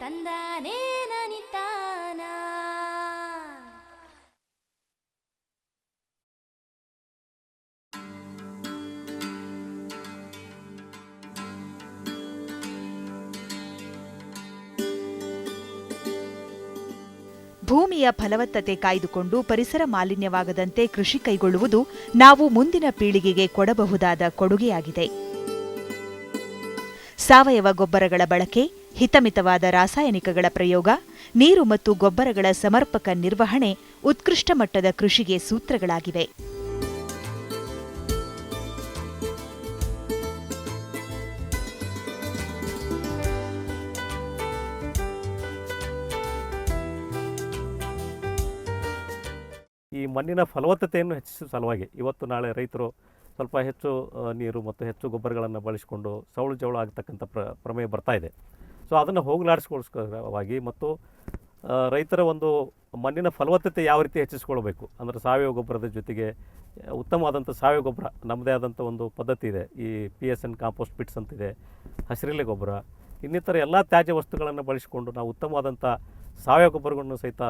ತಂದಾನೇ ನನಿತಾನ ಭೂಮಿಯ ಫಲವತ್ತತೆ ಕಾಯ್ದುಕೊಂಡು ಪರಿಸರ ಮಾಲಿನ್ಯವಾಗದಂತೆ ಕೃಷಿ ಕೈಗೊಳ್ಳುವುದು ನಾವು ಮುಂದಿನ ಪೀಳಿಗೆಗೆ ಕೊಡಬಹುದಾದ ಕೊಡುಗೆಯಾಗಿದೆ. ಸಾವಯವ ಗೊಬ್ಬರಗಳ ಬಳಕೆ ಹಿತಮಿತವಾದ ರಾಸಾಯನಿಕಗಳ ಪ್ರಯೋಗ, ನೀರು ಮತ್ತು ಗೊಬ್ಬರಗಳ ಸಮರ್ಪಕ ನಿರ್ವಹಣೆ ಉತ್ಕೃಷ್ಟ ಮಟ್ಟದ ಕೃಷಿಗೆ ಸೂತ್ರಗಳಾಗಿವೆ. ಈ ಮಣ್ಣಿನ ಫಲವತ್ತತೆಯನ್ನು ಹೆಚ್ಚಿಸುವ ಸಲುವಾಗಿ ಇವತ್ತು ನಾಳೆ ರೈತರು ಸ್ವಲ್ಪ ಹೆಚ್ಚು ನೀರು ಮತ್ತು ಹೆಚ್ಚು ಗೊಬ್ಬರಗಳನ್ನು ಬಳಸಿಕೊಂಡು ಸವಳು ಜವಳು ಆಗತಕ್ಕಂಥ ಪ್ರ, ಪ್ರಮೇಯ ಬರ್ತಾ ಇದೆ. ಸೊ ಅದನ್ನು ಹೋಗಲಾಡಿಸ್ಕೊಳ್ಸ್ಕರವಾಗಿ ಮತ್ತು ರೈತರ ಒಂದು ಮಣ್ಣಿನ ಫಲವತ್ತತೆ ಯಾವ ರೀತಿ ಹೆಚ್ಚಿಸ್ಕೊಳ್ಬೇಕು ಅಂದರೆ ಸಾವಯವ ಗೊಬ್ಬರದ ಜೊತೆಗೆ, ಉತ್ತಮವಾದಂಥ ಸಾವಯವ ಗೊಬ್ಬರ, ನಮ್ಮದೇ ಆದಂಥ ಒಂದು ಪದ್ಧತಿ ಇದೆ. ಈ P S N compost pits ಅಂತಿದೆ, ಹಸಿರೆಲೆ ಗೊಬ್ಬರ, ಇನ್ನಿತರ ಎಲ್ಲ ತ್ಯಾಜ್ಯ ವಸ್ತುಗಳನ್ನು ಬಳಸಿಕೊಂಡು ನಾವು ಉತ್ತಮವಾದಂಥ ಸಾವಯವ ಗೊಬ್ಬರಗಳನ್ನು ಸಹಿತ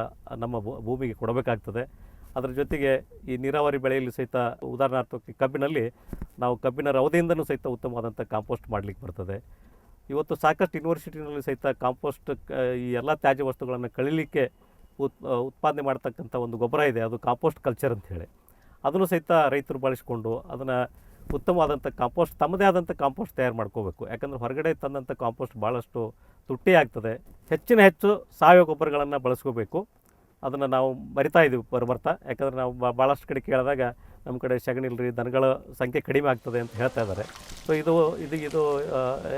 ನಮ್ಮ ಭೂಮಿಗೆ ಕೊಡಬೇಕಾಗ್ತದೆ. ಅದರ ಜೊತೆಗೆ ಈ ನೀರಾವರಿ ಬೆಳೆಯಲ್ಲಿ ಸಹಿತ ಉದಾಹರಣಾರ್ಥಕ್ಕೆ ಕಬ್ಬಿನಲ್ಲಿ ನಾವು ಕಬ್ಬಿನ ರವದೆಯಿಂದನೂ ಸಹಿತ ಉತ್ತಮವಾದಂಥ ಕಾಂಪೋಸ್ಟ್ ಮಾಡಲಿಕ್ಕೆ ಬರ್ತದೆ. ಇವತ್ತು ಸಾಕಷ್ಟು ಯೂನಿವರ್ಸಿಟಿನಲ್ಲಿ ಸಹಿತ ಕಾಂಪೋಸ್ಟ್ ಈ ಎಲ್ಲ ತ್ಯಾಜ್ಯ ವಸ್ತುಗಳನ್ನು ಕಳೀಲಿಕ್ಕೆ ಉತ್ ಉತ್ಪಾದನೆ ಮಾಡ್ತಕ್ಕಂಥ ಒಂದು ಗೊಬ್ಬರ ಇದೆ, ಅದು ಕಾಂಪೋಸ್ಟ್ ಕಲ್ಚರ್ ಅಂತ ಹೇಳಿ. ಅದನ್ನು ಸಹಿತ ರೈತರು ಬಳಸಿಕೊಂಡು ಅದನ್ನು ಉತ್ತಮವಾದಂಥ ಕಾಂಪೋಸ್ಟ್ ತಮ್ಮದೇ ಆದಂಥ ಕಾಂಪೋಸ್ಟ್ ತಯಾರು ಮಾಡ್ಕೋಬೇಕು. ಯಾಕಂದರೆ ಹೊರಗಡೆ ತಂದಂಥ ಕಾಂಪೋಸ್ಟ್ ಭಾಳಷ್ಟು ತುಟ್ಟಿ ಆಗ್ತದೆ. ಹೆಚ್ಚಿನ ಹೆಚ್ಚು ಸಾವಯವ ಗೊಬ್ಬರಗಳನ್ನು ಬಳಸ್ಕೋಬೇಕು. ಅದನ್ನು ನಾವು ಮರಿತಾ ಇದ್ದೀವಿ ಬರ್ಬರ್ತಾ ಯಾಕಂದರೆ ನಾವು ಭಾಳಷ್ಟು ಕಡೆ ಕೇಳಿದಾಗ ನಮ್ಮ ಕಡೆ ಸಗಣಿ ಇಲ್ರಿ ದನಗಳ ಸಂಖ್ಯೆ ಕಡಿಮೆ ಆಗ್ತದೆ ಅಂತ ಹೇಳ್ತಾ ಇದ್ದಾರೆ. ಸೊ ಇದು ಇದು ಇದು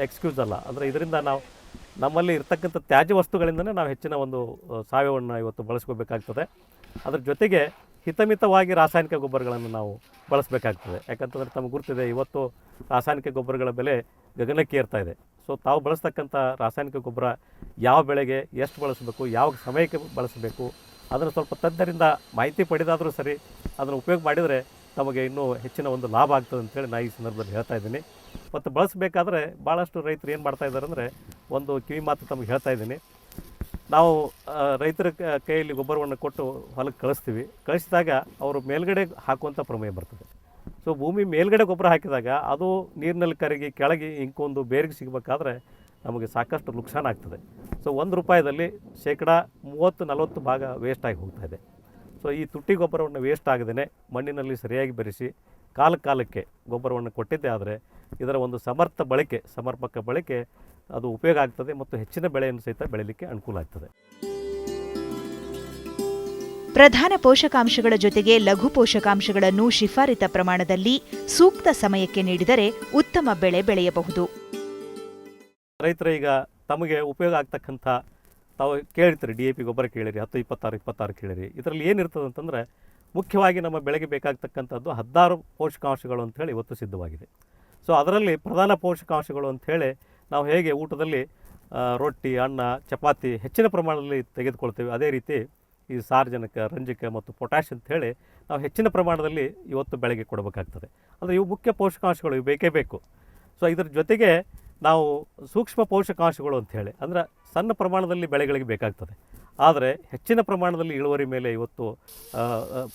ಎಕ್ಸ್ಕ್ಯೂಸ್ ಅಲ್ಲ. ಅಂದರೆ ಇದರಿಂದ ನಾವು ನಮ್ಮಲ್ಲಿ ಇರ್ತಕ್ಕಂಥ ತ್ಯಾಜ್ಯ ವಸ್ತುಗಳಿಂದನೇ ನಾವು ಹೆಚ್ಚಿನ ಒಂದು ಆ, ಸಾವಯವವನ್ನು ಇವತ್ತು ಬಳಸ್ಕೋಬೇಕಾಗ್ತದೆ. ಅದ್ರ ಜೊತೆಗೆ ಹಿತಮಿತವಾಗಿ ರಾಸಾಯನಿಕ ಗೊಬ್ಬರಗಳನ್ನು ನಾವು ಬಳಸಬೇಕಾಗ್ತದೆ. ಯಾಕಂತಂದ್ರೆ ತಮಗೆ ಗುರ್ತಿದೆ ಇವತ್ತು ರಾಸಾಯನಿಕ ಗೊಬ್ಬರಗಳ ಬೆಲೆ ಗಗನಕ್ಕೆ ಏರ್ತಾ ಇದೆ. ಸೊ ತಾವು ಬಳಸ್ತಕ್ಕಂಥ ರಾಸಾಯನಿಕ ಗೊಬ್ಬರ ಯಾವ ಬೆಳೆಗೆ ಎಷ್ಟು ಬಳಸಬೇಕು ಯಾವ ಸಮಯಕ್ಕೆ ಬಳಸಬೇಕು ಅದನ್ನು ಸ್ವಲ್ಪ ತಜ್ಞರಿಂದ ಮಾಹಿತಿ ಪಡೆದಾದರೂ ಸರಿ ಅದನ್ನು ಉಪಯೋಗ ಮಾಡಿದರೆ ತಮಗೆ ಇನ್ನೂ ಹೆಚ್ಚಿನ ಒಂದು ಲಾಭ ಆಗ್ತದೆ ಅಂತೇಳಿ ನಾನು ಈ ಸಂದರ್ಭದಲ್ಲಿ ಹೇಳ್ತಾ ಇದ್ದೀನಿ. ಮತ್ತು ಬಳಸಬೇಕಾದ್ರೆ ಭಾಳಷ್ಟು ರೈತರು ಏನು ಮಾಡ್ತಾ ಇದ್ದಾರೆ ಅಂದರೆ ಒಂದು ಕಿವಿ ಮಾತು ತಮಗೆ ಹೇಳ್ತಾ ಇದ್ದೀನಿ. ನಾವು ರೈತರ ಕೈಯಲ್ಲಿ ಗೊಬ್ಬರವನ್ನು ಕೊಟ್ಟು ಹೊಲಕ್ಕೆ ಕಳಿಸ್ತೀವಿ. ಕಳಿಸಿದಾಗ ಅವರು ಮೇಲ್ಗಡೆ ಹಾಕುವಂಥ ಪ್ರಮೇಯ ಬರ್ತದೆ. ಸೊ, ಭೂಮಿ ಮೇಲ್ಗಡೆ ಗೊಬ್ಬರ ಹಾಕಿದಾಗ ಅದು ನೀರಿನಲ್ಲಿ ಕರಗಿ ಕೆಳಗೆ ಇಂಕೊಂದು ಬೇರಿಗೆ ಸಿಗಬೇಕಾದ್ರೆ ನಮಗೆ ಸಾಕಷ್ಟು ನುಕ್ಸಾನ ಆಗ್ತದೆ. ಸೊ, ಒಂದು ರೂಪಾಯಿದಲ್ಲಿ ಶೇಕಡ ಮೂವತ್ತು ನಲವತ್ತು ಭಾಗ ವೇಸ್ಟ್ ಆಗಿ ಹೋಗ್ತಾ ಇದೆ. ಸೊ ಈ ತುಟ್ಟಿ ಗೊಬ್ಬರವನ್ನು ವೇಸ್ಟ್ ಆಗದೇ ಮಣ್ಣಿನಲ್ಲಿ ಸರಿಯಾಗಿ ಬೆರೆಸಿ ಕಾಲ ಕಾಲಕ್ಕೆ ಗೊಬ್ಬರವನ್ನು ಕೊಟ್ಟಿದ್ದೇ ಆದರೆ ಇದರ ಒಂದು ಸಮರ್ಥ ಬಳಕೆ ಸಮರ್ಪಕ ಬಳಕೆ ಅದು ಉಪಯೋಗ ಆಗ್ತದೆ ಮತ್ತು ಹೆಚ್ಚಿನ ಬೆಳೆಯನ್ನು ಸಹಿತ ಬೆಳೀಲಿಕ್ಕೆ ಅನುಕೂಲ ಆಗ್ತದೆ. ಪ್ರಧಾನ ಪೋಷಕಾಂಶಗಳ ಜೊತೆಗೆ ಲಘು ಪೋಷಕಾಂಶಗಳನ್ನು ಶಿಫಾರಿತ ಪ್ರಮಾಣದಲ್ಲಿ ಸೂಕ್ತ ಸಮಯಕ್ಕೆ ನೀಡಿದರೆ ಉತ್ತಮ ಬೆಳೆ ಬೆಳೆಯಬಹುದು. ರೈತರ ಈಗ ತಮಗೆ ಉಪಯೋಗ ಆಗ್ತಕ್ಕಂಥ ತಾವು ಕೇಳಿರ್ತೀರಿ ಡಿ ಎ ಪಿ ಗೊಬ್ಬರ ಕೇಳಿರಿ, ಹತ್ತು, ಇಪ್ಪತ್ತಾರು ಇಪ್ಪತ್ತಾರು ಕೇಳಿರಿ. ಇದರಲ್ಲಿ ಏನಿರ್ತದೆ ಅಂತಂದರೆ, ಮುಖ್ಯವಾಗಿ ನಮ್ಮ ಬೆಳೆಗೆ ಬೇಕಾಗ್ತಕ್ಕಂಥದ್ದು ಹದಿನಾರು ಪೋಷಕಾಂಶಗಳು ಅಂಥೇಳಿ ಇವತ್ತು ಸಿದ್ಧವಾಗಿದೆ. ಸೊ ಅದರಲ್ಲಿ ಪ್ರಧಾನ ಪೋಷಕಾಂಶಗಳು ಅಂಥೇಳಿ ನಾವು ಹೇಗೆ ಊಟದಲ್ಲಿ ರೊಟ್ಟಿ, ಅನ್ನ, ಚಪಾತಿ ಹೆಚ್ಚಿನ ಪ್ರಮಾಣದಲ್ಲಿ ತೆಗೆದುಕೊಳ್ತೇವೆ, ಅದೇ ರೀತಿ ಈ ಸಾರ್ಜನಕ, ರಂಜಕ ಮತ್ತು ಪೊಟ್ಯಾಷ್ ಅಂಥೇಳಿ ನಾವು ಹೆಚ್ಚಿನ ಪ್ರಮಾಣದಲ್ಲಿ ಇವತ್ತು ಬೆಳೆಗೆ ಕೊಡಬೇಕಾಗ್ತದೆ. ಅಂದರೆ ಇವು ಮುಖ್ಯ ಪೋಷಕಾಂಶಗಳು, ಇವು ಬೇಕೇ ಬೇಕು. ಸೊ ಇದರ ಜೊತೆಗೆ ನಾವು ಸೂಕ್ಷ್ಮ ಪೋಷಕಾಂಶಗಳು ಅಂಥೇಳಿ ಅಂದರೆ ಸಣ್ಣ ಪ್ರಮಾಣದಲ್ಲಿ ಬೆಳೆಗಳಿಗೆ ಬೇಕಾಗ್ತದೆ. ಆದರೆ ಹೆಚ್ಚಿನ ಪ್ರಮಾಣದಲ್ಲಿ ಇಳುವರಿ ಮೇಲೆ ಇವತ್ತು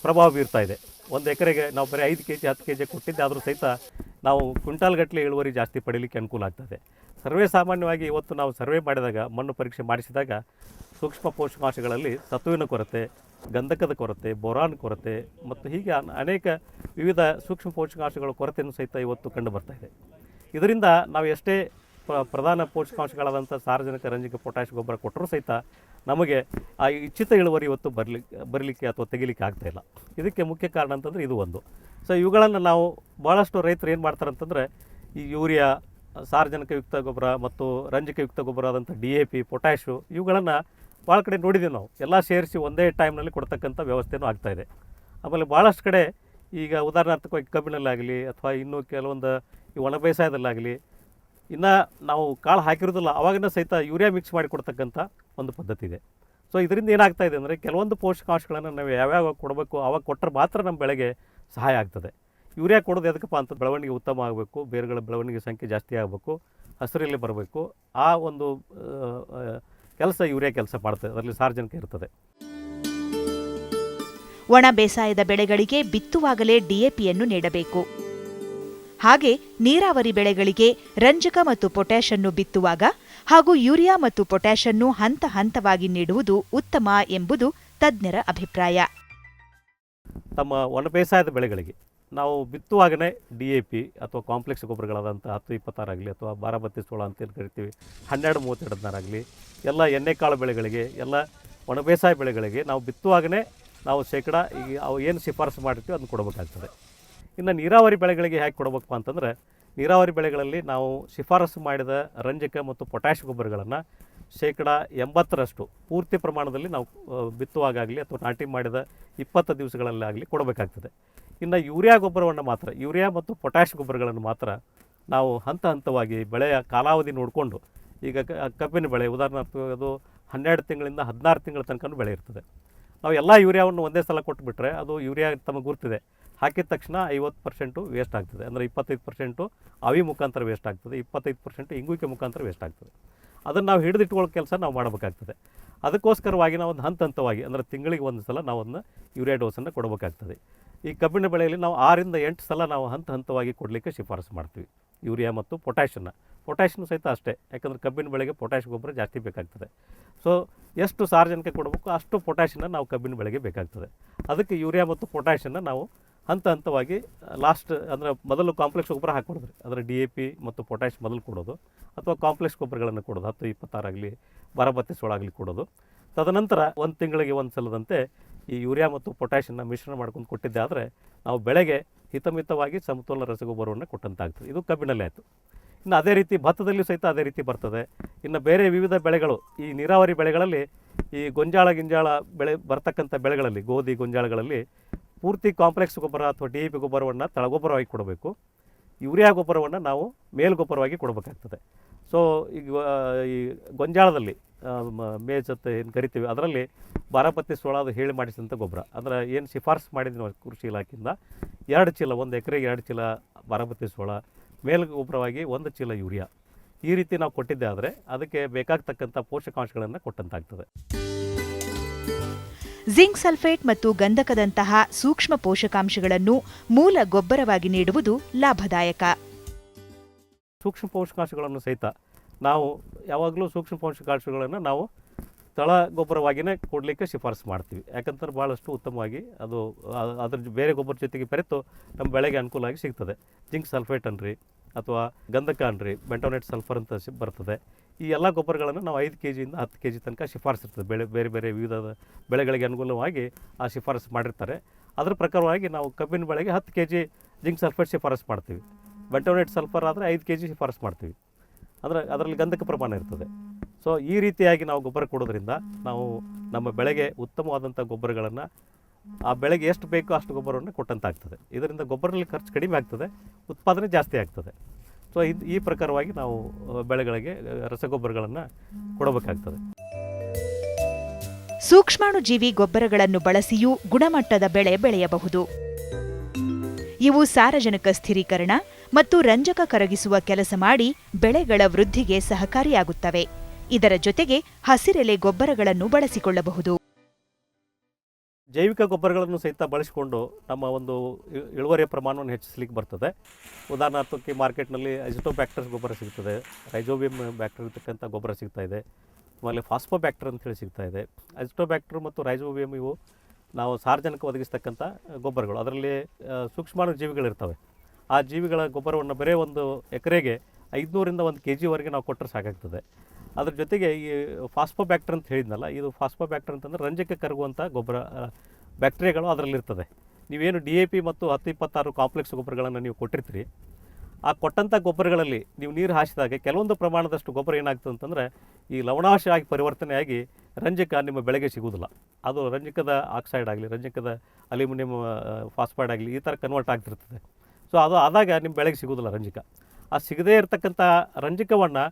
ಪ್ರಭಾವ ಬೀರ್ತಾ ಇದೆ. ಒಂದು ಎಕರೆಗೆ ನಾವು ಬರೀ ಐದು ಕೆ ಜಿ ಹತ್ತು ಕೆ ಜಿ ಕೊಟ್ಟಿದ್ದೆ, ಆದರೂ ಸಹಿತ ನಾವು ಕ್ವಿಂಟಾಲ್ಗಟ್ಟಲೆ ಇಳುವರಿ ಜಾಸ್ತಿ ಪಡೀಲಿಕ್ಕೆ ಅನುಕೂಲ ಆಗ್ತದೆ. ಸರ್ವೇ ಸಾಮಾನ್ಯವಾಗಿ ಇವತ್ತು ನಾವು ಸರ್ವೆ ಮಾಡಿದಾಗ, ಮಣ್ಣು ಪರೀಕ್ಷೆ ಮಾಡಿಸಿದಾಗ, ಸೂಕ್ಷ್ಮ ಪೋಷಕಾಂಶಗಳಲ್ಲಿ ಸತುವಿನ ಕೊರತೆ, ಗಂಧಕದ ಕೊರತೆ, ಬೊರಾನ್ ಕೊರತೆ, ಮತ್ತು ಹೀಗೆ ಅನ- ಅನೇಕ ವಿವಿಧ ಸೂಕ್ಷ್ಮ ಪೋಷಕಾಂಶಗಳ ಕೊರತೆಯನ್ನು ಸಹಿತ ಇವತ್ತು ಕಂಡು ಬರ್ತಾ ಇದೆ. ಇದರಿಂದ ನಾವು ಎಷ್ಟೇ ಪ್ರ- ಪ್ರಧಾನ ಪೋಷಕಾಂಶಗಳಾದಂಥ ಸಾರ್ವಜನಿಕ ರಂಜಕ, ಪೊಟ್ಯಾಷ್, ಗೊಬ್ಬರ ಕೊಟ್ಟರೂ ಸಹಿತ ನಮಗೆ ಆ ಇಚ್ಛಿತ ಇಳುವರಿ ಇವತ್ತು ಬರಲಿಕ್ಕೆ ಬರಲಿಕ್ಕೆ ಅಥವಾ ತೆಗಿಲಿಕ್ಕೆ ಇಲ್ಲ. ಇದಕ್ಕೆ ಮುಖ್ಯ ಕಾರಣ ಅಂತಂದರೆ ಇದು ಒಂದು. ಸೊ ಇವುಗಳನ್ನು ನಾವು ಭಾಳಷ್ಟು ರೈತರು ಏನು ಮಾಡ್ತಾರೆ ಅಂತಂದರೆ, ಈ ಯೂರಿಯಾ ಸಾರ್ವಜನಿಕಯುಕ್ತ ಗೊಬ್ಬರ ಮತ್ತು ರಂಜಕಯುಕ್ತ ಗೊಬ್ಬರ ಆದಂಥ ಡಿ ಎ ಪಿ ಪೊಟ್ಯಾಶು ಇವುಗಳನ್ನು ಭಾಳ ಕಡೆ ನೋಡಿದ್ದೀವಿ ನಾವು. ಎಲ್ಲ ಸೇರಿಸಿ ಒಂದೇ ಟೈಮ್ನಲ್ಲಿ ಕೊಡ್ತಕ್ಕಂಥ ವ್ಯವಸ್ಥೆನೂ ಇದೆ. ಆಮೇಲೆ ಭಾಳಷ್ಟು ಕಡೆ ಈಗ ಉದಾಹರಣಾರ್ಥಕವಾಗಿ ಕಬ್ಬಿನಲ್ಲಾಗಲಿ ಅಥವಾ ಇನ್ನೂ ಕೆಲವೊಂದು ಈ ಒಣ ಬೇಸಾಯದಲ್ಲಾಗಲಿ, ಇನ್ನು ನಾವು ಕಾಳು ಹಾಕಿರೋದಿಲ್ಲ ಅವಾಗಿನ ಸಹಿತ ಯೂರಿಯಾ ಮಿಕ್ಸ್ ಮಾಡಿ ಕೊಡ್ತಕ್ಕಂಥ ಒಂದು ಪದ್ಧತಿ ಇದೆ. ಸೊ ಇದರಿಂದ ಏನಾಗ್ತಾ ಇದೆ ಅಂದರೆ ಕೆಲವೊಂದು ಪೋಷಕಾಂಶಗಳನ್ನು ನಾವು ಯಾವ್ಯಾವ ಕೊಡಬೇಕು, ಅವಾಗ ಕೊಟ್ಟರೆ ಮಾತ್ರ ನಮ್ಮ ಬೆಳೆಗೆ ಸಹಾಯ ಆಗ್ತದೆ. ಯೂರಿಯಾ ಕೊಡೋದು ಎದಕ್ಕಪ್ಪ ಅಂತ ಬೆಳವಣಿಗೆ ಉತ್ತಮ ಆಗಬೇಕು, ಬೇರುಗಳ ಬೆಳವಣಿಗೆ ಸಂಖ್ಯೆ ಜಾಸ್ತಿ ಆಗಬೇಕು ಹಸಿರಲ್ಲಿ ಬರಬೇಕು, ಆ ಒಂದು ಕೆಲಸ ಯೂರಿಯಾ ಕೆಲಸ ಮಾಡ್ತದೆ, ಅದರಲ್ಲಿ ಸಾರ್ವಜನಿಕ ಇರ್ತದೆ. ಒಣ ಬೇಸಾಯದ ಬೆಳೆಗಳಿಗೆ ಬಿತ್ತುವಾಗಲೇ ಡಿಎಪಿಯನ್ನು ನೀಡಬೇಕು. ಹಾಗೆ ನೀರಾವರಿ ಬೆಳೆಗಳಿಗೆ ರಂಜಕ ಮತ್ತು ಪೊಟ್ಯಾಷ್ ಅನ್ನು ಬಿತ್ತುವಾಗ ಹಾಗೂ ಯೂರಿಯಾ ಮತ್ತು ಪೊಟ್ಯಾಷ್ ಅನ್ನು ಹಂತ ಹಂತವಾಗಿ ನೀಡುವುದು ಉತ್ತಮ ಎಂಬುದು ತಜ್ಞರ ಅಭಿಪ್ರಾಯ. ತಮ್ಮ ಒಣ ಬೇಸಾಯದ ಬೆಳೆಗಳಿಗೆ ನಾವು ಬಿತ್ತುವಾಗಲೇ ಡಿ ಎ ಪಿ ಅಥವಾ ಕಾಂಪ್ಲೆಕ್ಸ್ ಗೊಬ್ಬರಗಳಾದಂಥ ಹತ್ತು ಇಪ್ಪತ್ತಾರಾಗಲಿ ಅಥವಾ ಬಾರಾಬತ್ತಿ ಸೋಳ ಅಂತ ಏನು ಕರಿತೀವಿ, ಹನ್ನೆರಡು ಮೂವತ್ತೆರಡು ಹದಿನಾರಾಗಲಿ ಎಲ್ಲ ಎಣ್ಣೆಕಾಳು ಬೆಳೆಗಳಿಗೆ, ಎಲ್ಲ ಒಣ ಬೇಸಾಯ ಬೆಳೆಗಳಿಗೆ ನಾವು ಬಿತ್ತುವಾಗಲೇ ನಾವು ಶೇಕಡ ಈಗ ಅವು ಏನು ಶಿಫಾರಸು ಮಾಡಿರ್ತೀವಿ ಅದನ್ನು ಕೊಡಬೇಕಾಗ್ತದೆ. ಇನ್ನು ನೀರಾವರಿ ಬೆಳೆಗಳಿಗೆ ಹೇಗೆ ಕೊಡಬೇಕು ಅಂತಂದರೆ, ನೀರಾವರಿ ಬೆಳೆಗಳಲ್ಲಿ ನಾವು ಶಿಫಾರಸು ಮಾಡಿದ ರಂಜಕ ಮತ್ತು ಪೊಟ್ಯಾಷ್ ಗೊಬ್ಬರಗಳನ್ನು ಶೇಕಡ ಎಂಬತ್ತರಷ್ಟು ಪೂರ್ತಿ ಪ್ರಮಾಣದಲ್ಲಿ ನಾವು ಬಿತ್ತುವಾಗಲಿ ಅಥವಾ ನಾಟಿ ಮಾಡಿದ ಇಪ್ಪತ್ತು ದಿವಸಗಳಲ್ಲಾಗಲಿ ಕೊಡಬೇಕಾಗ್ತದೆ. ಇನ್ನು ಯೂರಿಯಾ ಗೊಬ್ಬರವನ್ನು ಮಾತ್ರ, ಯೂರಿಯಾ ಮತ್ತು ಪೊಟ್ಯಾಷ್ ಗೊಬ್ಬರಗಳನ್ನು ಮಾತ್ರ ನಾವು ಹಂತ ಹಂತವಾಗಿ ಬೆಳೆಯ ಕಾಲಾವಧಿ ನೋಡಿಕೊಂಡು ಈಗ ಕಬ್ಬಿನ ಬೆಳೆ ಉದಾಹರಣೆ ಅದು ಹನ್ನೆರಡು ತಿಂಗಳಿಂದ ಹದಿನಾರು ತಿಂಗಳ ತನಕ ಬೆಳೆ ಇರ್ತದೆ. ನಾವು ಎಲ್ಲ ಯೂರಿಯಾವನ್ನು ಒಂದೇ ಸಲ ಕೊಟ್ಟುಬಿಟ್ರೆ ಅದು ಯೂರಿಯಾ ತಮಗೆ ಗುರ್ತಿದೆ. ಹಾಕಿದ ತಕ್ಷಣ ಐವತ್ತು ಪರ್ಸೆಂಟು ವೇಸ್ಟ್ ಆಗ್ತದೆ. ಅಂದರೆ ಇಪ್ಪತ್ತೈದು ಪರ್ಸೆಂಟು ಅವಿ ಮುಖಾಂತರ ವೇಸ್ಟ್ ಆಗ್ತದೆ. ಇಪ್ಪತ್ತೈದು ಪರ್ಸೆಂಟು ಇಂಗುವಿಕೆ ಮುಖಾಂತರ ವೇಸ್ಟ್ ಆಗ್ತದೆ. ಅದನ್ನು ನಾವು ಹಿಡಿದಿಟ್ಕೊಳ್ಳೋ ಕೆಲಸ ನಾವು ಮಾಡಬೇಕಾಗ್ತದೆ. ಅದಕ್ಕೋಸ್ಕರವಾಗಿ ನಾವು ಒಂದು ಹಂತ ಹಂತವಾಗಿ, ಅಂದರೆ ತಿಂಗಳಿಗೆ ಒಂದು ಸಲ ನಾವು ಅದನ್ನ ಯೂರಿಯಾ ಡೋಸನ್ನು ಕೊಡಬೇಕಾಗ್ತದೆ. ಈ ಕಬ್ಬಿನ ಬೆಳೆಯಲ್ಲಿ ನಾವು ಆರಿಂದ ಎಂಟು ಸಲ ನಾವು ಹಂತ ಹಂತವಾಗಿ ಕೊಡಲಿಕ್ಕೆ ಶಿಫಾರಸು ಮಾಡ್ತೀವಿ. ಯೂರಿಯಾ ಮತ್ತು ಪೊಟ್ಯಾಷನ್ನು ಪೊಟ್ಯಾಷನ್ನು ಸಹಿತ ಅಷ್ಟೇ. ಯಾಕಂದರೆ ಕಬ್ಬಿನ ಬೆಳೆಗೆ ಪೊಟ್ಯಾಷ್ ಗೊಬ್ಬರ ಜಾಸ್ತಿ ಬೇಕಾಗ್ತದೆ. ಸೊ ಎಷ್ಟು ಸಾರಜನಕ ಕೊಡಬೇಕು ಅಷ್ಟು ಪೊಟ್ಯಾಷನ್ನು ನಾವು ಕಬ್ಬಿನ ಬೆಳೆಗೆ ಬೇಕಾಗ್ತದೆ. ಅದಕ್ಕೆ ಯೂರಿಯಾ ಮತ್ತು ಪೊಟ್ಯಾಷನ್ನು ನಾವು ಹಂತ ಹಂತವಾಗಿ ಲಾಸ್ಟ್ ಅಂದರೆ ಮೊದಲು ಕಾಂಪ್ಲೆಕ್ಸ್ ಗೊಬ್ಬರ ಹಾಕ್ಕೊಡಿದ್ರಿ. ಅದರ ಡಿ ಎ ಪಿ ಮತ್ತು ಪೊಟ್ಯಾಶ್ ಮೊದಲು ಕೊಡೋದು, ಅಥವಾ ಕಾಂಪ್ಲೆಕ್ಸ್ ಗೊಬ್ಬರಗಳನ್ನು ಕೊಡೋದು, ಹತ್ತು ಇಪ್ಪತ್ತಾರಾಗಲಿ ಬರಬತ್ತಿ ಸೋಳಾಗಲಿ ಕೊಡೋದು. ತದನಂತರ ಒಂದು ತಿಂಗಳಿಗೆ ಒಂದು ಸಲದಂತೆ ಈ ಯೂರಿಯಾ ಮತ್ತು ಪೊಟ್ಯಾಷನ್ನು ಮಿಶ್ರಣ ಮಾಡ್ಕೊಂಡು ಕೊಟ್ಟಿದ್ದೆ ಆದರೆ, ನಾವು ಬೆಳೆಗೆ ಹಿತಮಿತವಾಗಿ ಸಮತೋಲನ ರಸಗೊಬ್ಬರವನ್ನು ಕೊಟ್ಟಂತಾಗ್ತದೆ. ಇದು ಕಬ್ಬಿನಲ್ಲಿ ಆಯಿತು. ಇನ್ನು ಅದೇ ರೀತಿ ಭತ್ತದಲ್ಲಿಯೂ ಸಹಿತ ಅದೇ ರೀತಿ ಬರ್ತದೆ. ಇನ್ನು ಬೇರೆ ವಿವಿಧ ಬೆಳೆಗಳು, ಈ ನೀರಾವರಿ ಬೆಳೆಗಳಲ್ಲಿ ಈ ಗೊಂಜಾಳ ಗಿಂಜಾಳ ಬೆಳೆ, ಬರ್ತಕ್ಕಂಥ ಬೆಳೆಗಳಲ್ಲಿ, ಗೋಧಿ ಗೊಂಜಾಳಗಳಲ್ಲಿ ಪೂರ್ತಿ ಕಾಂಪ್ಲೆಕ್ಸ್ ಗೊಬ್ಬರ ಅಥವಾ ಡಿ ಎ ಪಿ ಗೊಬ್ಬರವನ್ನು ತಳಗೊಬ್ಬರವಾಗಿ ಕೊಡಬೇಕು. ಯೂರಿಯಾ ಗೊಬ್ಬರವನ್ನು ನಾವು ಮೇಲ್ಗೊಬ್ಬರವಾಗಿ ಕೊಡಬೇಕಾಗ್ತದೆ. ಸೊ ಈಗ ಈ ಗೊಂಜಾಳದಲ್ಲಿ ಮೇಜತ್ತ ಏನು ಕರಿತೀವಿ, ಅದರಲ್ಲಿ ಬಾರಾಪತ್ತಿ ಅದು ಹೇಳಿ ಮಾಡಿಸಿದಂಥ ಗೊಬ್ಬರ. ಅಂದರೆ ಏನು ಶಿಫಾರಸು ಮಾಡಿದ್ವಿ ನಾವು ಕೃಷಿ ಇಲಾಖೆಯಿಂದ, ಎರಡು ಚೀಲ, ಒಂದು ಎಕರೆಗೆ ಎರಡು ಚೀಲ ಬಾರಾಪತ್ತಿ ಸೋಳ ಮೇಲ್ ಗೊಬ್ಬರವಾಗಿ ಒಂದು ಚೀಲ ಯೂರಿಯಾ. ಈ ರೀತಿ ನಾವು ಕೊಟ್ಟಿದ್ದೆ ಆದರೆ ಅದಕ್ಕೆ ಬೇಕಾಗ್ತಕ್ಕಂಥ ಪೋಷಕಾಂಶಗಳನ್ನು ಕೊಟ್ಟಂತಾಗ್ತದೆ. ಜಿಂಕ್ ಸಲ್ಫೇಟ್ ಮತ್ತು ಗಂಧಕದಂತಹ ಸೂಕ್ಷ್ಮ ಪೋಷಕಾಂಶಗಳನ್ನು ಮೂಲ ಗೊಬ್ಬರವಾಗಿ ನೀಡುವುದು ಲಾಭದಾಯಕ. ಸೂಕ್ಷ್ಮ ಪೋಷಕಾಂಶಗಳನ್ನು ಸಹಿತ ನಾವು ಯಾವಾಗಲೂ ಸೂಕ್ಷ್ಮ ಪೋಷಕಾಂಶಗಳನ್ನು ನಾವು ತಳ ಗೊಬ್ಬರವಾಗಿಯೇ ಕೊಡಲಿಕ್ಕೆ ಶಿಫಾರಸು ಮಾಡ್ತೀವಿ. ಯಾಕಂತಂದ್ರೆ ಭಾಳಷ್ಟು ಉತ್ತಮವಾಗಿ ಅದು, ಅದ್ರ ಬೇರೆ ಗೊಬ್ಬರ ಜೊತೆಗೆ ಬೆರೆತು ನಮ್ಮ ಬೆಳೆಗೆ ಅನುಕೂಲವಾಗಿ ಸಿಗ್ತದೆ. ಜಿಂಕ್ ಸಲ್ಫೇಟ್ ಅನ್ರಿ ಅಥವಾ ಗಂಧಕ ಅನ್ರಿ, ಬೆಂಟೋನೇಟ್ ಸಲ್ಫರ್ ಅಂತ ಬರ್ತದೆ. ಈ ಎಲ್ಲ ಗೊಬ್ಬರಗಳನ್ನು ನಾವು ಐದು ಕೆ ಜಿಯಿಂದ ಹತ್ತು ಕೆ ಜಿ ತನಕ ಶಿಫಾರಸು ಇರ್ತದೆ. ಬೆಳೆ, ಬೇರೆ ಬೇರೆ ವಿವಿಧ ಬೆಳೆಗಳಿಗೆ ಅನುಗುಣವಾಗಿ ಆ ಶಿಫಾರಸು ಮಾಡಿರ್ತಾರೆ. ಅದರ ಪ್ರಕಾರವಾಗಿ ನಾವು ಕಬ್ಬಿನ ಬೆಳೆಗೆ ಹತ್ತು ಕೆ ಜಿ ಜಿಂಕ್ ಸಲ್ಫೇಟ್ ಶಿಫಾರಸು ಮಾಡ್ತೀವಿ. ಬೆಂಟೋನೇಟ್ ಸಲ್ಫರ್ ಆದರೆ ಐದು ಕೆ ಜಿ ಶಿಫಾರಸು ಮಾಡ್ತೀವಿ. ಅಂದರೆ, ಅದರಲ್ಲಿ ಗಂಧಕ ಪ್ರಮಾಣ ಇರ್ತದೆ. ಸೊ ಈ ರೀತಿಯಾಗಿ ನಾವು ಗೊಬ್ಬರ ಕೊಡೋದ್ರಿಂದ ನಾವು ನಮ್ಮ ಬೆಳೆಗೆ ಉತ್ತಮವಾದಂಥ ಗೊಬ್ಬರಗಳನ್ನು, ಆ ಬೆಳೆಗೆ ಎಷ್ಟು ಬೇಕೋ ಅಷ್ಟು ಗೊಬ್ಬರವನ್ನು ಕೊಟ್ಟಂತಾಗ್ತದೆ. ಇದರಿಂದ ಗೊಬ್ಬರದಲ್ಲಿ ಖರ್ಚು ಕಡಿಮೆ ಆಗ್ತದೆ. ಉತ್ಪಾದನೆ ಜಾಸ್ತಿ ಆಗ್ತದೆ. ಸೊ ಇದು ಈ ಪ್ರಕಾರವಾಗಿ ನಾವು ಬೆಳೆಗಳಿಗೆ ರಸಗೊಬ್ಬರಗಳನ್ನು ಕೊಡಬೇಕಾಗ್ತದೆ. ಸೂಕ್ಷ್ಮಾಣುಜೀವಿ ಗೊಬ್ಬರಗಳನ್ನು ಬಳಸಿಯೂ ಗುಣಮಟ್ಟದ ಬೆಳೆ ಬೆಳೆಯಬಹುದು. ಇವು ಸಾರಜನಕ ಸ್ಥಿರೀಕರಣ ಮತ್ತು ರಂಜಕ ಕರಗಿಸುವ ಕೆಲಸ ಮಾಡಿ ಬೆಳೆಗಳ ವೃದ್ಧಿಗೆ ಸಹಕಾರಿಯಾಗುತ್ತವೆ. ಇದರ ಜೊತೆಗೆ ಹಸಿರೆಲೆ ಗೊಬ್ಬರಗಳನ್ನು ಬಳಸಿಕೊಳ್ಳಬಹುದು. ಜೈವಿಕ ಗೊಬ್ಬರಗಳನ್ನು ಸಹಿತ ಬಳಸಿಕೊಂಡು ನಮ್ಮ ಒಂದು ಇಳುವರಿಯ ಪ್ರಮಾಣವನ್ನು ಹೆಚ್ಚಿಸಲಿಕ್ಕೆ ಬರ್ತದೆ. ಉದಾಹರಣಾರ್ಥಕ್ಕೆ ಮಾರ್ಕೆಟ್ನಲ್ಲಿ ಅಜಿಟೋಬ್ಯಾಕ್ಟರ್ ಗೊಬ್ಬರ ಸಿಗ್ತದೆ. ರೈಜೋಬಿಯಂ ಬ್ಯಾಕ್ಟರ್ ಇರ್ತಕ್ಕಂಥ ಗೊಬ್ಬರ ಸಿಗ್ತಾ ಇದೆ. ಆಮೇಲೆ ಫಾಸ್ಫೋಬ್ಯಾಕ್ಟರ್ ಅಂತೇಳಿ ಸಿಗ್ತಾ ಇದೆ. ಅಜಿಟೋಬ್ಯಾಕ್ಟರ್ ಮತ್ತು ರೈಜೋಬಿಯಂ ಇವು ನಾವು ಸಾರ್ವಜನಿಕ ಒದಗಿಸ್ತಕ್ಕಂಥ ಗೊಬ್ಬರಗಳು. ಅದರಲ್ಲಿ ಸೂಕ್ಷ್ಮಾಣು ಜೀವಿಗಳಿರ್ತವೆ. ಆ ಜೀವಿಗಳ ಗೊಬ್ಬರವನ್ನು ಬರೀ ಒಂದು ಎಕರೆಗೆ ಐದುನೂರಿಂದ ಒಂದು ಕೆ ಜಿವರೆಗೆ ನಾವು ಕೊಟ್ಟರೆ ಸಾಕಾಗ್ತದೆ. ಅದ್ರ ಜೊತೆಗೆ ಈ ಫಾಸ್ಫೋಬ್ಯಾಕ್ಟರ್ ಅಂತ ಹೇಳಿದ್ನಲ್ಲ, ಇದು ಫಾಸ್ಫೋಬ್ಯಾಕ್ಟರ್ ಅಂತಂದ್ರೆ ರಂಜಕ ಕರಗುವಂಥ ಗೊಬ್ಬರ ಬ್ಯಾಕ್ಟೀರಿಯಾಗಳು ಅದರಲ್ಲಿರ್ತದೆ ನೀವೇನು ಡಿ ಎ ಪಿ ಮತ್ತು ಹತ್ತು ಇಪ್ಪತ್ತಾರು ಕಾಂಪ್ಲೆಕ್ಸ್ ಗೊಬ್ಬರಗಳನ್ನು ನೀವು ಕೊಟ್ಟಿರ್ತೀರಿ. ಆ ಕೊಟ್ಟಂಥ ಗೊಬ್ಬರಗಳಲ್ಲಿ ನೀವು ನೀರು ಹಾಸಿದಾಗ ಕೆಲವೊಂದು ಪ್ರಮಾಣದಷ್ಟು ಗೊಬ್ಬರ ಏನಾಗ್ತದೆ ಅಂತಂದರೆ, ಈ ಲವಣಾಂಶ ಆಗಿ ಪರಿವರ್ತನೆಯಾಗಿ ರಂಜಕ ನಿಮ್ಮ ಬೆಳೆಗೆ ಸಿಗುವುದಿಲ್ಲ. ಅದು ರಂಜಕದ ಆಕ್ಸೈಡ್ ಆಗಲಿ, ರಂಜಕದ ಅಲ್ಯೂಮಿನಿಯಂ ಫಾಸ್ಫೈಡ್ ಆಗಲಿ ಈ ಥರ ಕನ್ವರ್ಟ್ ಆಗ್ತಿರ್ತದೆ. ಸೊ ಅದು ಆದಾಗ ನಿಮ್ಮ ಬೆಳೆಗೆ ಸಿಗೋದಿಲ್ಲ ರಂಜಕ. ಆ ಸಿಗದೇ ಇರತಕ್ಕಂಥ ರಂಜಕವನ್ನು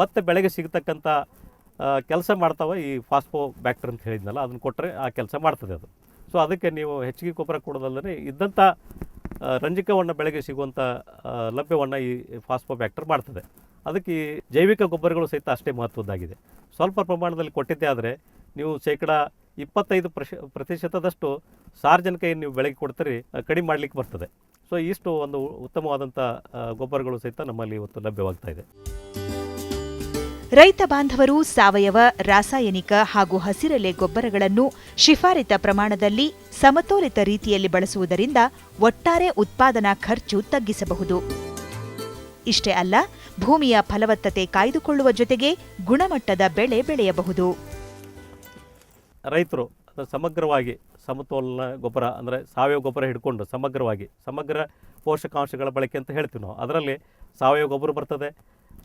ಮತ್ತೆ ಬೆಳೆಗೆ ಸಿಗತಕ್ಕಂಥ ಕೆಲಸ ಮಾಡ್ತಾವೆ ಈ ಫಾಸ್ಫೋ ಬ್ಯಾಕ್ಟರ್ ಅಂತ ಹೇಳಿದ್ನಲ್ಲ, ಅದನ್ನು ಕೊಟ್ಟರೆ ಆ ಕೆಲಸ ಮಾಡ್ತದೆ ಅದು. ಸೊ ಅದಕ್ಕೆ ನೀವು ಹೆಚ್ಚಿಗೆ ಗೊಬ್ಬರ ಕೊಡೋದಲ್ಲದೆ ಇದ್ದಂಥ ರಂಜಕವನ್ನು ಬೆಳೆಗೆ ಸಿಗುವಂಥ ಲಭ್ಯವನ್ನು ಈ ಫಾಸ್ಫೋ ಬ್ಯಾಕ್ಟರ್ ಮಾಡ್ತದೆ. ಅದಕ್ಕೆ ಈ ಜೈವಿಕ ಗೊಬ್ಬರಗಳು ಸಹಿತ ಅಷ್ಟೇ ಮಹತ್ವದ್ದಾಗಿದೆ. ಸ್ವಲ್ಪ ಪ್ರಮಾಣದಲ್ಲಿ ಕೊಟ್ಟಿದ್ದೇ ಆದರೆ ನೀವು ಶೇಕಡ ಇಪ್ಪತ್ತೈದು ಪ್ರಶ, ಪ್ರತಿಶತದಷ್ಟು ಸಾರ್ವಜನಿಕ ಏನು ನೀವು ಬೆಳಗ್ಗೆ ಕೊಡ್ತೀರಿ ಕಡಿಮೆ ಮಾಡಲಿಕ್ಕೆ ಬರ್ತದೆ. ಸೊ ಇಷ್ಟು ಒಂದು ಉತ್ತಮವಾದಂಥ ಗೊಬ್ಬರಗಳು ಸಹಿತ ನಮ್ಮಲ್ಲಿ ಇವತ್ತು ಲಭ್ಯವಾಗ್ತಾ ಇದೆ. ರೈತ ಬಾಂಧವರು ಸಾವಯವ, ರಾಸಾಯನಿಕ ಹಾಗೂ ಹಸಿರೆಲೆ ಗೊಬ್ಬರಗಳನ್ನು ಶಿಫಾರಿತ ಪ್ರಮಾಣದಲ್ಲಿ ಸಮತೋಲಿತ ರೀತಿಯಲ್ಲಿ ಬಳಸುವುದರಿಂದ ಒಟ್ಟಾರೆ ಉತ್ಪಾದನಾ ಖರ್ಚು ತಗ್ಗಿಸಬಹುದು. ಇಷ್ಟೇ ಅಲ್ಲ, ಭೂಮಿಯ ಫಲವತ್ತತೆ ಕಾಯ್ದುಕೊಳ್ಳುವ ಜೊತೆಗೆ ಗುಣಮಟ್ಟದ ಬೆಳೆ ಬೆಳೆಯಬಹುದು. ರೈತರು ಸಮಗ್ರವಾಗಿ ಸಮತೋಲನ ಗೊಬ್ಬರ ಅಂದರೆ ಸಾವಯವ ಗೊಬ್ಬರ ಹಿಡ್ಕೊಂಡು ಸಮಗ್ರವಾಗಿ ಸಮಗ್ರ ಪೋಷಕಾಂಶಗಳ ಬಳಕೆ ಅಂತ ಹೇಳ್ತೀವಿ ನಾವು. ಅದರಲ್ಲಿ ಸಾವಯವ ಗೊಬ್ಬರ ಬರ್ತದೆ,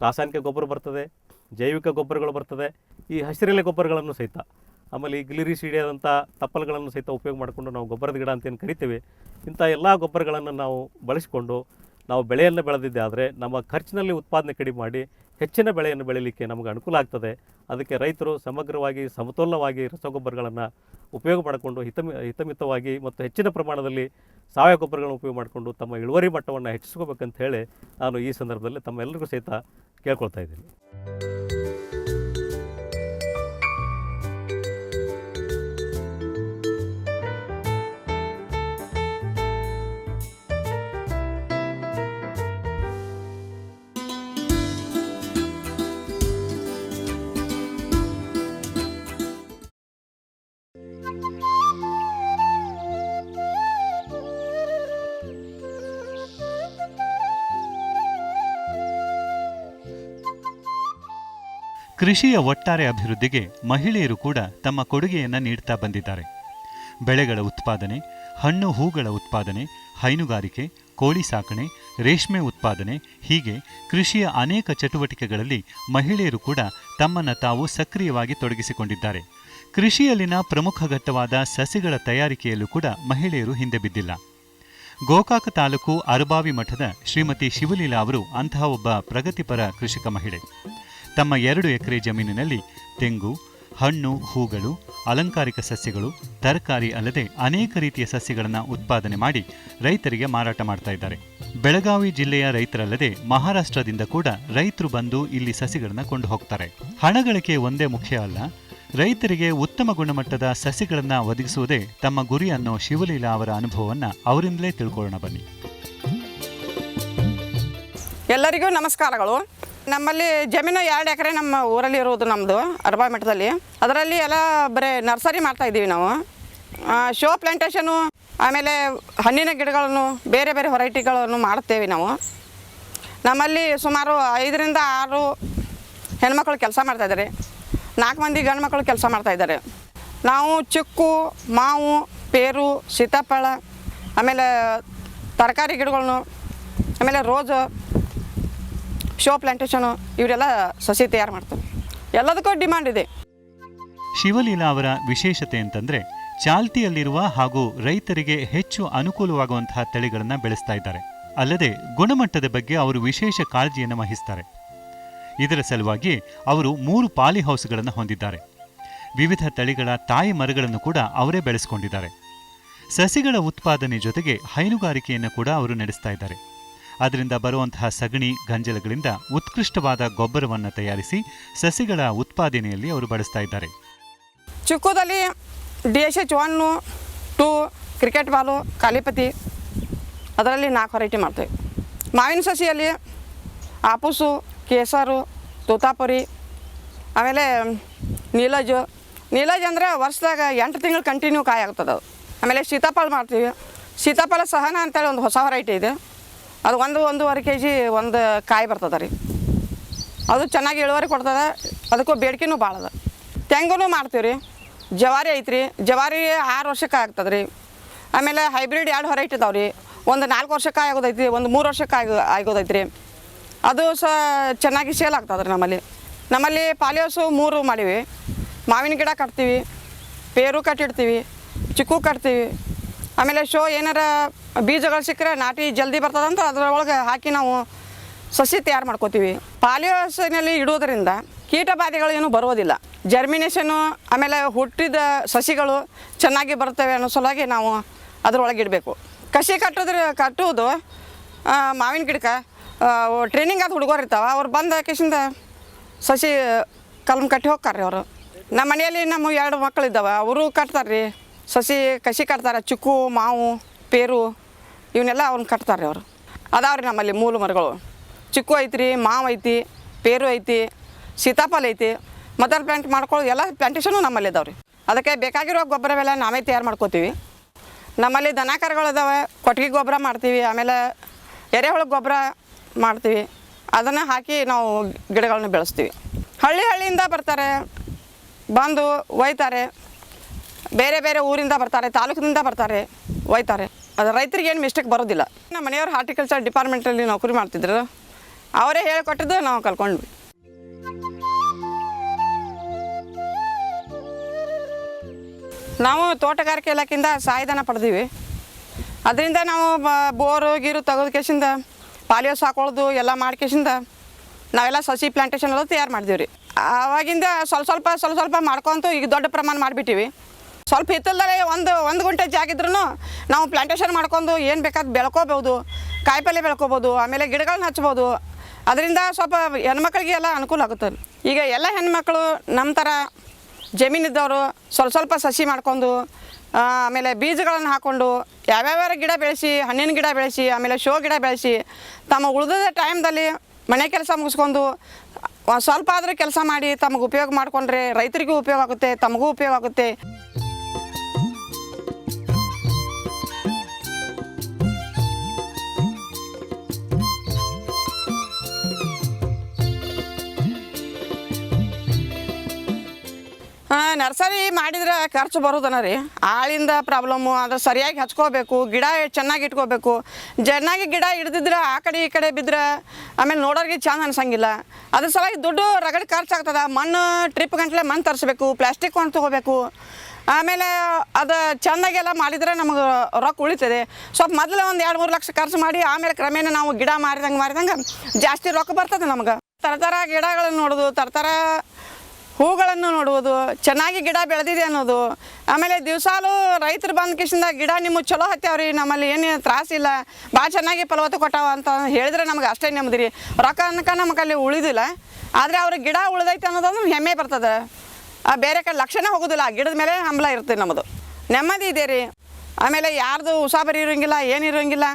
ರಾಸಾಯನಿಕ ಗೊಬ್ಬರ ಬರ್ತದೆ ಜೈವಿಕ ಗೊಬ್ಬರಗಳು ಬರ್ತದೆ, ಈ ಹಸಿರೆಲೆ ಗೊಬ್ಬರಗಳನ್ನು ಸಹಿತ. ಆಮೇಲೆ ಈ ಗಿಲಿರಿ ಸಿಡಿಯಾದಂಥ ತಪ್ಪಲುಗಳನ್ನು ಸಹಿತ ಉಪಯೋಗ ಮಾಡಿಕೊಂಡು ನಾವು ಗೊಬ್ಬರದ ಗಿಡ ಅಂತ ಏನು ಕರಿತೀವಿ. ಇಂಥ ಎಲ್ಲ ಗೊಬ್ಬರಗಳನ್ನು ನಾವು ಬಳಸಿಕೊಂಡು ನಾವು ಬೆಳೆಯನ್ನು ಬೆಳೆದಿದ್ದೆ ಆದರೆ ನಮ್ಮ ಖರ್ಚಿನಲ್ಲಿ ಉತ್ಪಾದನೆ ಕಡಿಮೆ ಮಾಡಿ ಹೆಚ್ಚಿನ ಬೆಳೆಯನ್ನು ಬೆಳೀಲಿಕ್ಕೆ ನಮಗೆ ಅನುಕೂಲ ಆಗ್ತದೆ. ಅದಕ್ಕೆ ರೈತರು ಸಮಗ್ರವಾಗಿ ಸಮತೋಲನವಾಗಿ ರಸಗೊಬ್ಬರಗಳನ್ನು ಉಪಯೋಗ ಮಾಡಿಕೊಂಡು ಹಿತಮಿ, ಹಿತಮಿತವಾಗಿ ಮತ್ತು ಹೆಚ್ಚಿನ ಪ್ರಮಾಣದಲ್ಲಿ ಸಾವಯವ ಗೊಬ್ಬರಗಳನ್ನು ಉಪಯೋಗ ಮಾಡಿಕೊಂಡು ತಮ್ಮ ಇಳುವರಿ ಮಟ್ಟವನ್ನು ಹೆಚ್ಚಿಸ್ಕೋಬೇಕಂತ ಹೇಳಿ ನಾನು ಈ ಸಂದರ್ಭದಲ್ಲಿ ತಮ್ಮೆಲ್ಲರಿಗೂ ಸಹಿತ ಕೇಳ್ಕೊಳ್ತಾ ಇದ್ದೀನಿ. ಕೃಷಿಯ ಒಟ್ಟಾರೆ ಅಭಿವೃದ್ಧಿಗೆ ಮಹಿಳೆಯರು ಕೂಡ ತಮ್ಮ ಕೊಡುಗೆಯನ್ನು ನೀಡ್ತಾ ಬಂದಿದ್ದಾರೆ. ಬೆಳೆಗಳ ಉತ್ಪಾದನೆ, ಹಣ್ಣು ಹೂಗಳ ಉತ್ಪಾದನೆ, ಹೈನುಗಾರಿಕೆ, ಕೋಳಿ ಸಾಕಣೆ, ರೇಷ್ಮೆ ಉತ್ಪಾದನೆ ಹೀಗೆ ಕೃಷಿಯ ಅನೇಕ ಚಟುವಟಿಕೆಗಳಲ್ಲಿ ಮಹಿಳೆಯರು ಕೂಡ ತಮ್ಮನ್ನು ತಾವು ಸಕ್ರಿಯವಾಗಿ ತೊಡಗಿಸಿಕೊಂಡಿದ್ದಾರೆ. ಕೃಷಿಯಲ್ಲಿನ ಪ್ರಮುಖ ಘಟ್ಟವಾದ ಸಸಿಗಳ ತಯಾರಿಕೆಯಲ್ಲೂ ಕೂಡ ಮಹಿಳೆಯರು ಹಿಂದೆ ಬಿದ್ದಿಲ್ಲ. ಗೋಕಾಕ ತಾಲೂಕು ಅರಬಾವಿ ಮಠದ ಶ್ರೀಮತಿ ಶಿವಲೀಲಾ ಅವರು ಅಂತಹ ಒಬ್ಬ ಪ್ರಗತಿಪರ ಕೃಷಿಕ ಮಹಿಳೆ. ತಮ್ಮ ಎರಡು ಎಕರೆ ಜಮೀನಿನಲ್ಲಿ ತೆಂಗು, ಹಣ್ಣು, ಹೂಗಳು, ಅಲಂಕಾರಿಕ ಸಸ್ಯಗಳು, ತರಕಾರಿ ಅಲ್ಲದೆ ಅನೇಕ ರೀತಿಯ ಸಸ್ಯಗಳನ್ನು ಉತ್ಪಾದನೆ ಮಾಡಿ ರೈತರಿಗೆ ಮಾರಾಟ ಮಾಡ್ತಾ ಇದ್ದಾರೆ. ಬೆಳಗಾವಿ ಜಿಲ್ಲೆಯ ರೈತರಲ್ಲದೆ ಮಹಾರಾಷ್ಟ್ರದಿಂದ ಕೂಡ ರೈತರು ಬಂದು ಇಲ್ಲಿ ಸಸಿಗಳನ್ನು ಕೊಂಡು ಹೋಗ್ತಾರೆ. ಹಣ ಗಳಿಕೆ ಒಂದೇ ಮುಖ್ಯ ಅಲ್ಲ. ರೈತರಿಗೆ ಉತ್ತಮ ಗುಣಮಟ್ಟದ ಸಸಿಗಳನ್ನು ಒದಗಿಸುವುದೇ ತಮ್ಮ ಗುರಿ ಅನ್ನೋ ಶಿವಲೀಲಾ ಅವರ ಅನುಭವವನ್ನ ಅವರಿಂದಲೇ ತಿಳ್ಕೊಳ್ಳೋಣ ಬನ್ನಿ. ಎಲ್ಲರಿಗೂ ನಮಸ್ಕಾರಗಳು. ನಮ್ಮಲ್ಲಿ ಜಮೀನು ಎರಡು ಎಕರೆ ನಮ್ಮ ಊರಲ್ಲಿ ಇರೋದು ನಮ್ಮದು ಅರ್ಬಾ ಮಠದಲ್ಲಿ. ಅದರಲ್ಲಿ ಎಲ್ಲ ಬರೀ ನರ್ಸರಿ ಮಾಡ್ತಾ ಇದ್ದೀವಿ ನಾವು. ಶೋ ಪ್ಲಾಂಟೇಶನು ಆಮೇಲೆ ಹಣ್ಣಿನ ಗಿಡಗಳನ್ನು, ಬೇರೆ ಬೇರೆ ವೆರೈಟಿಗಳನ್ನು ಮಾಡ್ತೇವೆ ನಾವು. ನಮ್ಮಲ್ಲಿ ಸುಮಾರು ಐದರಿಂದ ಆರು ಹೆಣ್ಮಕ್ಳು ಕೆಲಸ ಮಾಡ್ತಾಯಿದ್ದಾರೆ ನಾಲ್ಕು ಮಂದಿ ಗಂಡು ಮಕ್ಕಳು ಕೆಲಸ ಮಾಡ್ತಾಯಿದ್ದಾರೆ ನಾವು ಚಿಕ್ಕು, ಮಾವು, ಪೇರು, ಸೀತಾಫಲ, ಆಮೇಲೆ ತರಕಾರಿ ಗಿಡಗಳನ್ನು, ಆಮೇಲೆ ರೋಜು ಶೋ ಪ್ಲಾಂಟೇಶನು ಇವರೆಲ್ಲ ಸಸಿ ತಯಾರು ಮಾಡ್ತಾರೆ. ಎಲ್ಲದಕ್ಕೂ ಡಿಮ್ಯಾಂಡ್ ಇದೆ. ಶಿವಲೀಲಾ ಅವರ ವಿಶೇಷತೆ ಅಂತಂದ್ರೆ ಚಾಲ್ತಿಯಲ್ಲಿರುವ ಹಾಗೂ ರೈತರಿಗೆ ಹೆಚ್ಚು ಅನುಕೂಲವಾಗುವಂತಹ ತಳಿಗಳನ್ನು ಬೆಳೆಸ್ತಾ ಇದ್ದಾರೆ. ಅಲ್ಲದೆ ಗುಣಮಟ್ಟದ ಬಗ್ಗೆ ಅವರು ವಿಶೇಷ ಕಾಳಜಿಯನ್ನು ವಹಿಸ್ತಾರೆ. ಇದರ ಸಲುವಾಗಿ ಅವರು ಮೂರು ಪಾಲಿ ಹೌಸ್ಗಳನ್ನು ಹೊಂದಿದ್ದಾರೆ. ವಿವಿಧ ತಳಿಗಳ ತಾಯಿ ಮರಗಳನ್ನು ಕೂಡ ಅವರೇ ಬೆಳೆಸಿಕೊಂಡಿದ್ದಾರೆ. ಸಸಿಗಳ ಉತ್ಪಾದನೆ ಜೊತೆಗೆ ಹೈನುಗಾರಿಕೆಯನ್ನು ಕೂಡ ಅವರು ನಡೆಸ್ತಾ ಇದ್ದಾರೆ. ಅದರಿಂದ ಬರುವಂತಹ ಸಗಣಿ ಗಂಜಲಗಳಿಂದ ಉತ್ಕೃಷ್ಟವಾದ ಗೊಬ್ಬರವನ್ನು ತಯಾರಿಸಿ ಸಸಿಗಳ ಉತ್ಪಾದನೆಯಲ್ಲಿ ಅವರು ಬಳಸ್ತಾ ಇದ್ದಾರೆ. ಚಿಕ್ಕದಲ್ಲಿ D S H one two cricket ball ಕಾಲಿಪತಿ, ಅದರಲ್ಲಿ ನಾಲ್ಕು ವೆರೈಟಿ ಮಾಡ್ತೇವೆ. ಮಾವಿನ ಸಸಿಯಲ್ಲಿ ಆಪುಸು, ಕೇಸರು, ತೂತಾಪುರಿ, ಆಮೇಲೆ ನೀಲಜು. ನೀಲಜ್ ಅಂದರೆ ವರ್ಷದಾಗ ಎಂಟು ತಿಂಗಳು ಕಂಟಿನ್ಯೂ ಕಾಯಿ ಆಗ್ತದೆ ಅದು. ಆಮೇಲೆ ಸೀತಾಫಲ ಮಾಡ್ತೀವಿ. ಸೀತಾಫಲ ಸಹನ ಅಂತೇಳಿ ಒಂದು ಹೊಸ ವೆರೈಟಿ ಇದೆ. ಅದು ಒಂದು ಒಂದೂವರೆ ಕೆ ಜಿ ಒಂದು ಕಾಯಿ ಬರ್ತದೆ ರೀ. ಅದು ಚೆನ್ನಾಗಿ ಇಳುವರಿ ಕೊಡ್ತದೆ, ಅದಕ್ಕೂ ಬೇಡಿಕೆನೂ ಭಾಳ ಅದ ತೆಂಗುನು ಮಾಡ್ತೀವಿ ರೀ. ಜವಾರಿ ಐತ್ರಿ, ಜವಾರಿ ಆರು ವರ್ಷಕ್ಕೆ ಆಗ್ತದೆ ರೀ. ಆಮೇಲೆ ಹೈಬ್ರಿಡ್ ಎರಡು ಹೊರ ಇದಾವೆ ರೀ. ಒಂದು ನಾಲ್ಕು ವರ್ಷಕ್ಕೆ ಆಗೋದೈತಿ ಒಂದು ಮೂರು ವರ್ಷಕ್ಕೆ ಆಗ ಆಗೋದೈತಿ ರೀ ಅದು ಸಹ ಚೆನ್ನಾಗಿ ಸೇಲ್ ಆಗ್ತದೆ ರೀ ನಮ್ಮಲ್ಲಿ. ನಮ್ಮಲ್ಲಿ ಪಾಲಿಯೋಸು ಮೂರು ಮಾಡಿವಿ. ಮಾವಿನ ಗಿಡ ಕಟ್ತೀವಿ, ಪೇರು ಕಟ್ಟಿಡ್ತೀವಿ, ಚಿಕ್ಕು ಕಟ್ತೀವಿ. ಆಮೇಲೆ ಶೋ ಏನಾರ ಬೀಜಗಳು ಸಿಕ್ಕರೆ ನಾಟಿ ಜಲ್ದಿ ಬರ್ತದಂತ ಅದರೊಳಗೆ ಹಾಕಿ ನಾವು ಸಸಿ ತಯಾರು ಮಾಡ್ಕೋತೀವಿ. ಪಾಲಿಯೋಸಿನಲ್ಲಿ ಇಡೋದ್ರಿಂದ ಕೀಟ ಬಾಧೆಗಳು ಏನು ಬರೋದಿಲ್ಲ ಜರ್ಮಿನೇಷನು ಆಮೇಲೆ ಹುಟ್ಟಿದ ಸಸಿಗಳು ಚೆನ್ನಾಗಿ ಬರ್ತವೆ ಅನ್ನೋ ಸಲುವಾಗಿ ನಾವು ಅದರೊಳಗೆ ಇಡಬೇಕು. ಕಸಿ ಕಟ್ಟೋದ್ರ ಕಟ್ಟುವುದು ಮಾವಿನ ಗಿಡಕ್ಕೆ ಟ್ರೈನಿಂಗ್ ಆದ ಹುಡುಗರು ಇರ್ತಾವೆ, ಅವ್ರು ಬಂದ ಕೇಸಿಂದ ಸಸಿ, ಕಲಮ್ ಕಟ್ಟಿ ಹೋಗ್ತಾರೆ ಅವರು. ನಮ್ಮ ಮನೆಯಲ್ಲಿ ನಮ್ಮ ಎರಡು ಮಕ್ಕಳು ಇದ್ದಾವೆ, ಅವರು ಕಟ್ತಾರೆ ರೀ ಸಸಿ ಕಸಿ ಕಟ್ತಾರೆ, ಚಿಕ್ಕು, ಮಾವು, ಪೇರು, ಇವನ್ನೆಲ್ಲ ಅವ್ನ ಕಟ್ತಾರೆ ಅವರು. ಅದಾವ್ರಿ ನಮ್ಮಲ್ಲಿ ಮೂಲ ಮರಗಳು. ಚಿಕ್ಕು ಐತ್ರಿ, ಮಾವು ಐತಿ, ಪೇರು ಐತಿ, ಸೀತಾಫಲ ಐತಿ. ಮದರ್ ಪ್ಲಾಂಟ್ ಮಾಡ್ಕೊಳ್ಳೋ ಎಲ್ಲ ಪ್ಲಾಂಟೇಷನು ನಮ್ಮಲ್ಲಿ ಇದಾವೆ ರೀ ಅದಕ್ಕೆ ಬೇಕಾಗಿರೋ ಗೊಬ್ಬರವೆಲ್ಲ ನಾವೇ ತಯಾರು ಮಾಡ್ಕೋತೀವಿ. ನಮ್ಮಲ್ಲಿ ದನ ಕರುಗಳು ಅದಾವೆ ಕೊಟ್ಟಿಗೆ ಗೊಬ್ಬರ ಮಾಡ್ತೀವಿ, ಆಮೇಲೆ ಎರೆಹುಳ ಗೊಬ್ಬರ ಮಾಡ್ತೀವಿ. ಅದನ್ನು ಹಾಕಿ ನಾವು ಗಿಡಗಳನ್ನ ಬೆಳೆಸ್ತೀವಿ. ಹಳ್ಳಿ ಹಳ್ಳಿಯಿಂದ ಬರ್ತಾರೆ, ಬಂದು ಒಯ್ತಾರೆ. ಬೇರೆ ಬೇರೆ ಊರಿಂದ ಬರ್ತಾರೆ, ತಾಲೂಕಿನಿಂದ ಬರ್ತಾರೆ ಒಯ್ತಾರೆ ಅದು ರೈತರಿಗೆ ಏನು ಮಿಸ್ಟೇಕ್ ಬರೋದಿಲ್ಲ. ನಮ್ಮ ಮನೆಯವ್ರು ಹಾರ್ಟಿಕಲ್ಚರ್ ಡಿಪಾರ್ಟ್ಮೆಂಟಲ್ಲಿ ನೌಕರಿ ಮಾಡ್ತಿದ್ರು ಅವರೇ ಹೇಳಿಕೊಟ್ಟಿದ್ದು ನಾವು ಕಲ್ಕೊಂಡ್ವಿ. ನಾವು ತೋಟಗಾರಿಕೆ ಇಲಾಖೆಯಿಂದ ಸಹಾಯಧನ ಪಡೆದೀವಿ. ಅದರಿಂದ ನಾವು ಬೋರು, ಗೀರು ತೆಗೆದಕೇಶಿಂದ ಪಾಲಿಯೋಸ್ ಹಾಕೊಳ್ಳೋದು ಎಲ್ಲ ಮಾಡ್ಕೇಶಿಂದ ನಾವೆಲ್ಲ ಸಸಿ ಪ್ಲಾಂಟೇಶನ್ ಎಲ್ಲ ತಯಾರು ಮಾಡಿದೀವಿ ರೀ ಆವಾಗಿಂದ ಸ್ವಲ್ಪ ಸ್ವಲ್ಪ ಸ್ವಲ್ಪ ಸ್ವಲ್ಪ ಮಾಡ್ಕೊಂತು ಈಗ ದೊಡ್ಡ ಪ್ರಮಾಣ ಮಾಡಿಬಿಟ್ಟಿವಿ. ಸ್ವಲ್ಪ ಹಿತ್ತಲ್ದಲ್ಲೇ ಒಂದು ಒಂದು ಗುಂಟೆ ಜಾಗ ಇದ್ರೂ ನಾವು ಪ್ಲಾಂಟೇಶನ್ ಮಾಡ್ಕೊಂಡು ಏನು ಬೇಕಾದ ಬೆಳ್ಕೋಬೋದು, ಕಾಯಿಪಲ್ಲೆ ಬೆಳ್ಕೋಬೋದು, ಆಮೇಲೆ ಗಿಡಗಳನ್ನ ಹಚ್ಬೋದು. ಅದರಿಂದ ಸ್ವಲ್ಪ ಹೆಣ್ಮಕ್ಳಿಗೆ ಎಲ್ಲ ಅನುಕೂಲ ಆಗುತ್ತೆ. ಈಗ ಎಲ್ಲ ಹೆಣ್ಮಕ್ಳು ನಮ್ಮ ಥರ ಜಮೀನಿದ್ದವರು ಸ್ವಲ್ಪ ಸ್ವಲ್ಪ ಸಸಿ ಮಾಡ್ಕೊಂಡು ಆಮೇಲೆ ಬೀಜಗಳನ್ನು ಹಾಕ್ಕೊಂಡು ಯಾವ್ಯಾವ ಗಿಡ ಬೆಳೆಸಿ, ಹಣ್ಣಿನ ಗಿಡ ಬೆಳೆಸಿ, ಆಮೇಲೆ ಶೋ ಗಿಡ ಬೆಳೆಸಿ, ತಮ್ಮ ಉಳಿದ ಟೈಮ್ದಲ್ಲಿ ಮನೆ ಕೆಲಸ ಮುಗಿಸ್ಕೊಂಡು ಸ್ವಲ್ಪ ಆದರೂ ಕೆಲಸ ಮಾಡಿ ತಮಗೆ ಉಪಯೋಗ ಮಾಡಿಕೊಂಡ್ರೆ ರೈತರಿಗೂ ಉಪಯೋಗ ಆಗುತ್ತೆ, ತಮಗೂ ಉಪಯೋಗ ಆಗುತ್ತೆ. ನರ್ಸರಿ ಮಾಡಿದ್ರೆ ಖರ್ಚು ಬರೋದನ ರೀ. ಆಳಿಂದ ಪ್ರಾಬ್ಲಮ್ಮು ಅದು ಸರಿಯಾಗಿ ಹಚ್ಕೋಬೇಕು, ಗಿಡ ಚೆನ್ನಾಗಿ ಇಟ್ಕೋಬೇಕು. ಚೆನ್ನಾಗಿ ಗಿಡ ಹಿಡ್ದಿದ್ರೆ ಆ ಕಡೆ ಈ ಕಡೆ ಬಿದ್ದರೆ ಆಮೇಲೆ ನೋಡೋರಿಗೆ ಚಂದ ಅನ್ಸಂಗಿಲ್ಲ. ಅದ್ರ ಸಲುವಾಗಿ ದುಡ್ಡು ರಗಡ್ ಖರ್ಚಾಗ್ತದೆ. ಮಣ್ಣು ಟ್ರಿಪ್ ಗಂಟ್ಲೆ ಮಣ್ಣು ತರಿಸ್ಬೇಕು ಪ್ಲಾಸ್ಟಿಕ್ ಕೊಂಡು ತೊಗೋಬೇಕು. ಆಮೇಲೆ ಅದು ಚೆಂದಾಗೆಲ್ಲ ಮಾಡಿದರೆ ನಮಗೆ ರೊಕ್ಕ ಉಳಿತದೆ. ಸ್ವಲ್ಪ ಮೊದಲು ಒಂದು ಎರಡು ಮೂರು ಲಕ್ಷ ಖರ್ಚು ಮಾಡಿ ಆಮೇಲೆ ಕ್ರಮೇಣ ನಾವು ಗಿಡ ಮಾರಿದಂಗೆ ಮಾರಿದಂಗೆ ಜಾಸ್ತಿ ರೊಕ್ಕ ಬರ್ತದೆ ನಮ್ಗೆ. ಥರ ಗಿಡಗಳನ್ನು ನೋಡೋದು ಥರ ಹೂಗಳನ್ನು ನೋಡುವುದು, ಚೆನ್ನಾಗಿ ಗಿಡ ಬೆಳೆದಿದೆ ಅನ್ನೋದು, ಆಮೇಲೆ ದಿವಸಾಲು ರೈತರು ಬಂದ ಕಿಶಿಂದ ಗಿಡ ನಿಮ್ಮ ಚಲೋ ಹತ್ಯಾವ್ರಿ, ನಮ್ಮಲ್ಲಿ ಏನು ತ್ರಾಸಿಲ್ಲ ಭಾಳ ಚೆನ್ನಾಗಿ ಫಲವತ್ತು ಕೊಟ್ಟಾವ ಅಂತ ಹೇಳಿದ್ರೆ ನಮ್ಗೆ ಅಷ್ಟೇ ನೆಮ್ಮದಿ ರೀ ರೊಕ್ಕ ಅನ್ಕ ನಮ್ಗೆ ಅಲ್ಲಿ ಉಳಿದಿಲ್ಲ, ಆದರೆ ಅವ್ರಿಗೆ ಗಿಡ ಉಳಿದೈತೆ ಅನ್ನೋದೊಂದು ಹೆಮ್ಮೆ ಬರ್ತದೆ. ಆ, ಬೇರೆ ಕಡೆ ಲಕ್ಷಣ ಹೋಗೋದಿಲ್ಲ, ಆ ಗಿಡದ ಮೇಲೆ ಹಂಬಲ ಇರುತ್ತೆ ನಮ್ಮದು ನೆಮ್ಮದಿ ಇದೆ ರೀ ಆಮೇಲೆ ಯಾರ್ದು ಉಸಾಬರಿ ಇರೋಂಗಿಲ್ಲ, ಏನು ಇರೋಂಗಿಲ್ಲ.